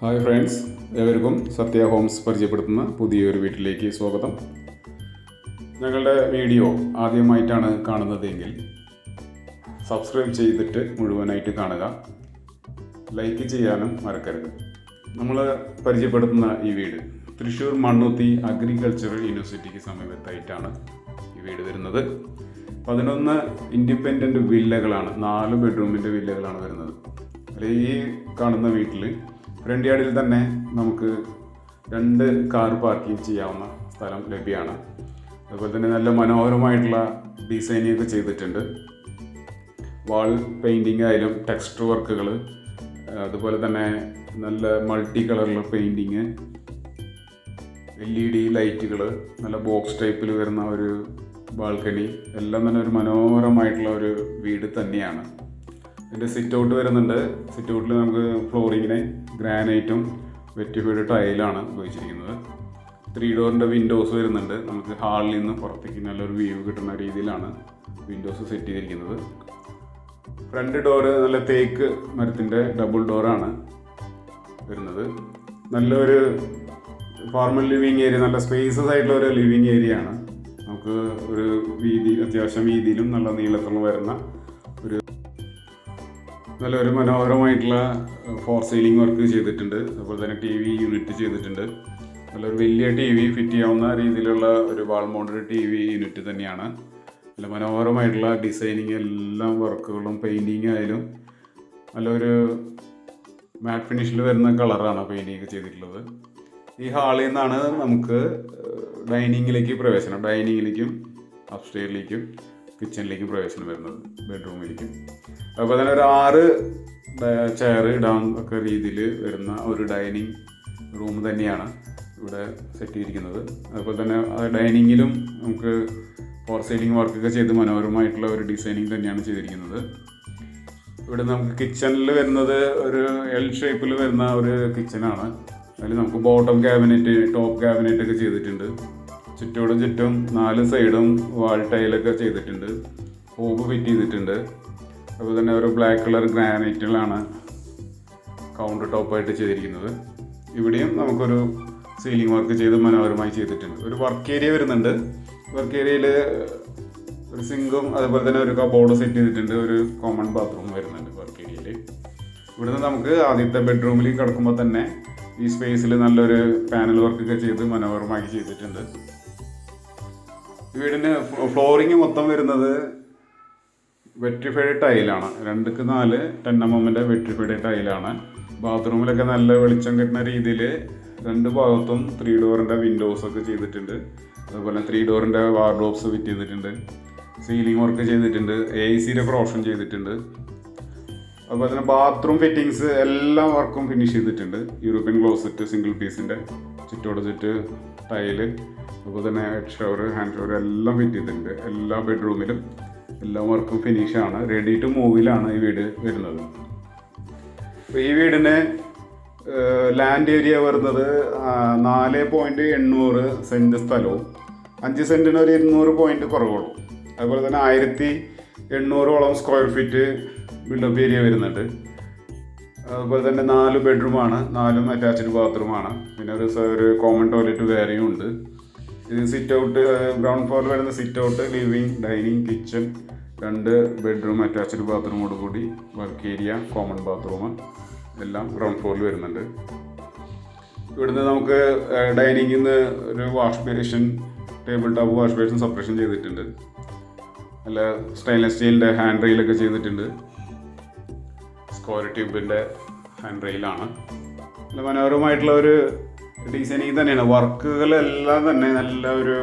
Hi friends ഏവർക്കും സത്യ Holmes പരിചയപ്പെടുത്തുന്ന പുതിയൊരു വീട്ടിലേക്ക് സ്വാഗതം. ഞങ്ങളുടെ വീഡിയോ ആദ്യമായിട്ടാണ് കാണുന്നതെങ്കിൽ സബ്സ്ക്രൈബ് ചെയ്തിട്ട് മുഴുവനായിട്ട് കാണുക. ലൈക്ക് ചെയ്യാനും മറക്കരുത്. നമ്മൾ പരിചയപ്പെടുത്തുന്ന ഈ വീട് തൃശ്ശൂർ മണ്ണുത്തി അഗ്രികൾച്ചറൽ യൂണിവേഴ്സിറ്റിക്ക് സമീപത്തായിട്ടാണ് ഈ വീട് വരുന്നത്. പതിനൊന്ന് ഇൻഡിപെൻഡന്റ് വില്ലകളാണ് നാല് ബെഡ്റൂമിന്റെ വില്ലകളാണ് വരുന്നത്. ഈ കാണുന്ന വീട്ടിൽ ഫ്രണ്ട് യാർഡിൽ തന്നെ നമുക്ക് രണ്ട് കാർ പാർക്കിംഗ് ചെയ്യാവുന്ന സ്ഥലം ലഭ്യമാണ് അതുപോലെ തന്നെ നല്ല മനോഹരമായിട്ടുള്ള ഡിസൈനിങ് ഒക്കെ ചെയ്തിട്ടുണ്ട്. വാൾ പെയിന്റിങ് ആയാലും ടെക്സ്റ്റർ വർക്കുകൾ അതുപോലെ തന്നെ നല്ല മൾട്ടി കളറിലുള്ള പെയിന്റിങ് എൽ ഇ ഡി ലൈറ്റുകൾ നല്ല ബോക്സ് ടൈപ്പിൽ വരുന്ന ഒരു ബാൽക്കണി എല്ലാം തന്നെ ഒരു മനോഹരമായിട്ടുള്ള ഒരു വീട് തന്നെയാണ്. ഇതിന്റെ സിറ്റ് ഔട്ട് വരുന്നുണ്ട്. സിറ്റ് ഔട്ടിൽ നമുക്ക് ഫ്ലോറിങ്ങിന് ഗ്രാനൈറ്റും വെറ്റിഫൈഡ് ടൈലാണ് ഉപയോഗിച്ചിരിക്കുന്നത്. ത്രീ ഡോറിന്റെ വിൻഡോസ് വരുന്നുണ്ട്. നമുക്ക് ഹാളിൽ നിന്ന് പുറത്തേക്ക് നല്ലൊരു വ്യൂ കിട്ടുന്ന രീതിയിലാണ് വിൻഡോസ് സെറ്റ് ചെയ്തിരിക്കുന്നത്. ഫ്രണ്ട് ഡോറ് നല്ല തേക്ക് മരത്തിന്റെ ഡബിൾ ഡോറാണ് വരുന്നത്. നല്ലൊരു ഫോർമൽ ലിവിങ് ഏരിയ നല്ല സ്പേസസ് ആയിട്ടുള്ള ഒരു ലിവിങ് ഏരിയ ആണ് നമുക്ക് ഒരു വീതി അത്യാവശ്യം വീതിയിലും നല്ല നീളത്തിലും വരുന്ന നല്ലൊരു മനോഹരമായിട്ടുള്ള ഫോർ സീലിംഗ് വർക്ക് ചെയ്തിട്ടുണ്ട്. അതുപോലെ തന്നെ ടി വി യൂണിറ്റ് ചെയ്തിട്ടുണ്ട്. നല്ലൊരു വലിയ ടി വി ഫിറ്റ് ചെയ്യാവുന്ന രീതിയിലുള്ള ഒരു wall mounted T V unit തന്നെയാണ്. നല്ല മനോഹരമായിട്ടുള്ള ഡിസൈനിങ് എല്ലാം വർക്കുകളും പെയിന്റിങ് ആയാലും നല്ലൊരു മാറ്റ് ഫിനിഷിൽ വരുന്ന കളറാണ് പെയിന്റിങ് ചെയ്തിട്ടുള്ളത്. ഈ ഹാളിൽ നിന്നാണ് നമുക്ക് ഡൈനിങ്ങിലേക്ക് പ്രവേശനം. ഡൈനിങ്ങിലേക്കും അപ്സ്റ്റെയറിലേക്കും കിച്ചണിലേക്കും പ്രവേശനം വരുന്നത്. ബെഡ്റൂമിലേക്ക് അപ്പോൾ തന്നെ ഒരു ആറ് ചെയർ ഇടാൻ ഒക്കെ രീതിയിൽ വരുന്ന ഒരു ഡൈനിങ് റൂം തന്നെയാണ് ഇവിടെ സെറ്റ് ചെയ്തിരിക്കുന്നത്. അതുപോലെ തന്നെ ഡൈനിങ്ങിലും നമുക്ക് ഫോർ സൈഡിങ് വർക്കൊക്കെ ചെയ്ത് മനോഹരമായിട്ടുള്ള ഒരു ഡിസൈനിങ് തന്നെയാണ് ചെയ്തിരിക്കുന്നത്. ഇവിടെ നമുക്ക് കിച്ചണിൽ വരുന്നത് ഒരു എൽ ഷേപ്പിൽ വരുന്ന ഒരു കിച്ചണാണ് അതിൽ നമുക്ക് ബോട്ടം ക്യാബിനറ്റ് ടോപ്പ് ക്യാബിനറ്റ് ഒക്കെ ചെയ്തിട്ടുണ്ട്. ചുറ്റോടും ചുറ്റും നാല് സൈഡും വാൾ ടൈലൊക്കെ ചെയ്തിട്ടുണ്ട്. ഹോബ് ഫിറ്റ് ചെയ്തിട്ടുണ്ട്. അതുപോലെ തന്നെ ഒരു ബ്ലാക്ക് കളർ ഗ്രാനൈറ്റുകളാണ് കൗണ്ടർ ടോപ്പായിട്ട് ചെയ്തിരിക്കുന്നത്. ഇവിടെയും നമുക്കൊരു സീലിംഗ് വർക്ക് ചെയ്ത് മനോഹരമായി ചെയ്തിട്ടുണ്ട്. ഒരു വർക്ക് ഏരിയ വരുന്നുണ്ട്. വർക്ക് ഏരിയയിൽ ഒരു സിങ്കും അതുപോലെ തന്നെ ഒരു കബോർഡ് സെറ്റ് ചെയ്തിട്ടുണ്ട്. ഒരു കോമൺ ബാത്റൂം വരുന്നുണ്ട് വർക്ക് ഏരിയയിൽ ഇവിടുന്ന് നമുക്ക് ആദ്യത്തെ ബെഡ്റൂമിൽ കിടക്കുമ്പോൾ തന്നെ ഈ സ്പേസിൽ നല്ലൊരു പാനൽ വർക്കൊക്കെ ചെയ്ത് മനോഹരമായി ചെയ്തിട്ടുണ്ട്. വീടിന് ഫ്ലോറിങ് മൊത്തം വരുന്നത് വെട്രിഫൈഡ് ടൈലാണ്. രണ്ടുക്ക് നാല് ടെൻ എം വെട്രിഫൈഡ് ടൈലാണ്. ബാത്റൂമിലൊക്കെ നല്ല വെളിച്ചം കിട്ടുന്ന രീതിയിൽ രണ്ട് ഭാഗത്തും ത്രീ ഡോറിന്റെ വിൻഡോസ് ഒക്കെ ചെയ്തിട്ടുണ്ട്. അതുപോലെ ത്രീ ഡോറിന്റെ വാർഡ്രോബ്സ് ഫിറ്റ് ചെയ്തിട്ടുണ്ട്. സീലിംഗ് വർക്ക് ചെയ്തിട്ടുണ്ട്. എ സിയുടെ പ്രൊഫഷൻ ചെയ്തിട്ടുണ്ട്. അതുപോലെ തന്നെ ബാത്റൂം ഫിറ്റിങ്സ് എല്ലാ വർക്കും ഫിനിഷ് ചെയ്തിട്ടുണ്ട്. യൂറോപ്യൻ ക്ലോസറ്റ് സിംഗിൾ പീസിന്റെ ചുറ്റോട് ചുറ്റ് ടൈൽ അതുപോലെ തന്നെ ഹെഡ് ഷവർ ഹാൻഡ് ഷവർ എല്ലാം ഫിറ്റ് ചെയ്തിട്ടുണ്ട്. എല്ലാ ബെഡ്റൂമിലും എല്ലാ വർക്കും ഫിനിഷാണ് റെഡി ടു മൂവിലാണ് ഈ വീട് വരുന്നത്. അപ്പോൾ ഈ വീടിന് ലാൻഡ് ഏരിയ വരുന്നത് നാല് പോയിന്റ് എണ്ണൂറ് സെന്റ് സ്ഥലവും അഞ്ച് സെന്റിന് ഒരു ഇരുന്നൂറ് പോയിന്റ് കുറവുള്ളൂ. അതുപോലെ തന്നെ ആയിരത്തി എണ്ണൂറോളം സ്ക്വയർ ഫീറ്റ് ബിൽഡപ്പ് ഏരിയ വരുന്നുണ്ട്. അതുപോലെ തന്നെ നാല് ബെഡ്റൂമാണ് നാലും അറ്റാച്ച്ഡ് ബാത്റൂമാണ്. പിന്നെ ഒരു ഒരു കോമൺ ടോയ്ലറ്റ് വേറെയും ഉണ്ട്. ഇത് സിറ്റ് ഔട്ട് ഗ്രൗണ്ട് ഫ്ലോറിൽ വരുന്ന sit out living dining kitchen രണ്ട് ബെഡ്റൂം അറ്റാച്ച്ഡ് ബാത്റൂമോട് കൂടി വർക്ക് ഏരിയ കോമൺ ബാത്റൂം എല്ലാം ഗ്രൗണ്ട് ഫ്ലോറിൽ വരുന്നുണ്ട്. ഇവിടുന്ന് നമുക്ക് ഡൈനിങ്ങിൽ നിന്ന് ഒരു wash basin table top wash basin separation ചെയ്തിട്ടുണ്ട്. നല്ല സ്റ്റെയിൻലെസ് സ്റ്റീലിന്റെ ഹാൻഡ് റെയിലൊക്കെ ചെയ്തിട്ടുണ്ട്. സ്ക്വയർ ട്യൂബിന്റെ ഹാൻഡ് റെയിലാണ്. നല്ല മനോഹരമായിട്ടുള്ള ഒരു ഡിസൈനിങ് തന്നെയാണ്. വർക്കുകളെല്ലാം തന്നെ നല്ല ഒരു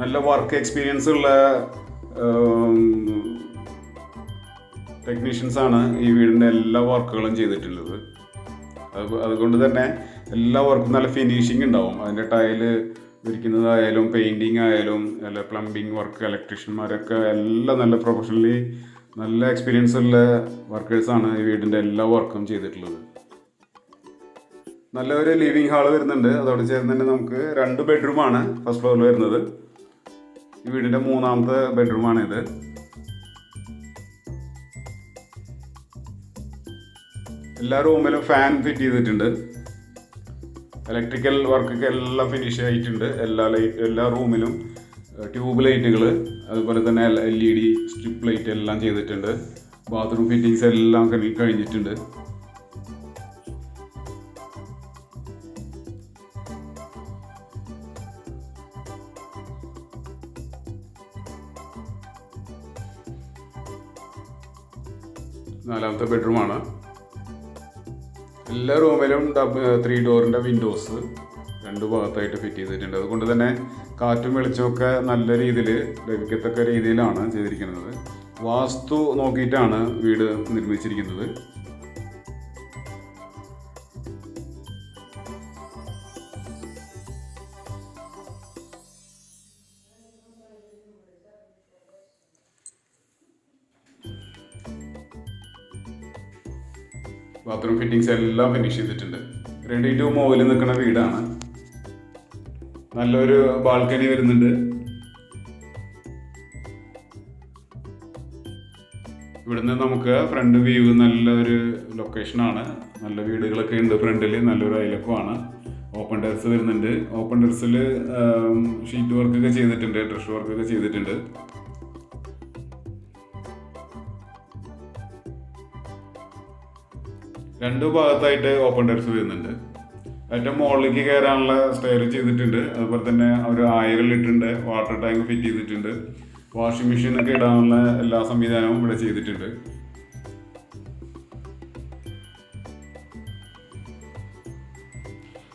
നല്ല വർക്ക് എക്സ്പീരിയൻസ് ഉള്ള ടെക്നീഷ്യൻസാണ് ഈ വീടിന്റെ എല്ലാ വർക്കുകളും ചെയ്തിട്ടുള്ളത്. അത് അതുകൊണ്ട് തന്നെ എല്ലാ വർക്കും നല്ല ഫിനിഷിംഗ് ഉണ്ടാവും. അതിന്റെ ടൈൽ വിരിക്കുന്നതായാലും പെയിന്റിങ് ആയാലും അല്ല പ്ലംബിങ് വർക്ക് ഇലക്ട്രീഷ്യന്മാരൊക്കെ എല്ലാം നല്ല പ്രൊഫഷണലി നല്ല എക്സ്പീരിയൻസ് ഉള്ള വർക്കേഴ്സാണ് ഈ വീടിന്റെ എല്ലാ വർക്കും ചെയ്തിട്ടുള്ളത്. നല്ലൊരു ലിവിങ് ഹാൾ വരുന്നുണ്ട്. അതോട് ചേർന്ന് തന്നെ നമുക്ക് രണ്ട് ബെഡ്റൂമാണ് ഫസ്റ്റ് ഫ്ലോറിൽ വരുന്നത്. ഈ വീടിന്റെ മൂന്നാമത്തെ ബെഡ്റൂമാണ് ഇത്. എല്ലാ റൂമിലും ഫാൻ ഫിറ്റ് ചെയ്തിട്ടുണ്ട്. ഇലക്ട്രിക്കൽ വർക്കൊക്കെ എല്ലാം ഫിനിഷ് ആയിട്ടുണ്ട്. എല്ലാ ലൈറ്റ് എല്ലാ റൂമിലും ട്യൂബ് ലൈറ്റുകൾ അതുപോലെ തന്നെ L E D strip light എല്ലാം ചെയ്തിട്ടുണ്ട്. ബാത്റൂം ഫിറ്റിങ്സ് എല്ലാം കഴിഞ്ഞിട്ടുണ്ട്. നാലാമത്തെ ബെഡ്റൂമാണ്. എല്ലാ റൂമിലും ത്രീ ഡോറിന്റെ വിൻഡോസ്. രണ്ട് ഭാഗത്തായിട്ട് ഫിറ്റ് ചെയ്തിട്ടുണ്ട്. അതുകൊണ്ട് തന്നെ കാറ്റും വെളിച്ചമൊക്കെ നല്ല രീതിയിൽ ലഭിക്കത്തക്ക രീതിയിലാണ് ചെയ്തിരിക്കുന്നത്. വാസ്തു നോക്കിയിട്ടാണ് വീട് നിർമ്മിച്ചിരിക്കുന്നത്. ബാത്റൂം ഫിറ്റിങ്സ് എല്ലാം ഫിനിഷ് ചെയ്തിട്ടുണ്ട്. റെഡി ടു മോവിൽ നിൽക്കുന്ന വീടാണ്. നല്ലൊരു ബാൽക്കണി വരുന്നുണ്ട്. ഇവിടുന്ന് നമുക്ക് ഫ്രണ്ട് വ്യൂ നല്ലൊരു ലൊക്കേഷൻ ആണ്. നല്ല വീടുകളൊക്കെ ഉണ്ട് ഫ്രണ്ടിൽ നല്ലൊരു അയലക്കമാണ്. ഓപ്പൺ ടെറസ് വരുന്നുണ്ട്. ഓപ്പൺ ടെറസിൽ ഷീറ്റ് വർക്കൊക്കെ ചെയ്തിട്ടുണ്ട്. ഡ്രഷ് വർക്കൊക്കെ ചെയ്തിട്ടുണ്ട്. രണ്ടു ഭാഗത്തായിട്ട് ഓപ്പൺ ടെറസ് വരുന്നുണ്ട്. ഏറ്റവും മുകളിലേക്ക് കയറാനുള്ള സ്റ്റൈൽ ചെയ്തിട്ടുണ്ട്. അതുപോലെ തന്നെ ഒരു ആയിരം ഇട്ടിട്ടുണ്ട് വാട്ടർ ടാങ്ക് ഫിറ്റ് ചെയ്തിട്ടുണ്ട്. വാഷിംഗ് മെഷീൻ ഒക്കെ ഇടാനുള്ള എല്ലാ സംവിധാനവും ഇവിടെ ചെയ്തിട്ടുണ്ട്.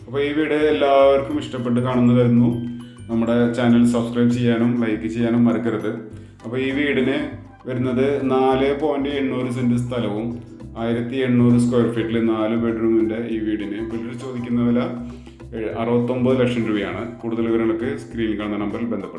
അപ്പോൾ ഈ വീഡിയോ എല്ലാവർക്കും ഇഷ്ടപ്പെട്ട് കാണുന്നു കരുതുന്നു. നമ്മുടെ ചാനൽ സബ്സ്ക്രൈബ് ചെയ്യാനും ലൈക്ക് ചെയ്യാനും മറക്കരുത്. അപ്പോൾ ഈ വീടിന് വരുന്നത് നാല് പോയിന്റ് എണ്ണൂറ് സെന്റ് സ്ഥലവും ആയിരത്തി എണ്ണൂറ് സ്ക്വയർ ഫീറ്റിൽ നാല് ബെഡ്റൂമിന്റെ ഈ വീടിന്. ബിൽഡർ ചോദിക്കുന്ന വില അറുപത്തൊമ്പത് ലക്ഷം രൂപയാണ്. കൂടുതൽ വിവരങ്ങൾക്ക് സ്ക്രീനിൽ കാണുന്ന നമ്പറിൽ ബന്ധപ്പെടും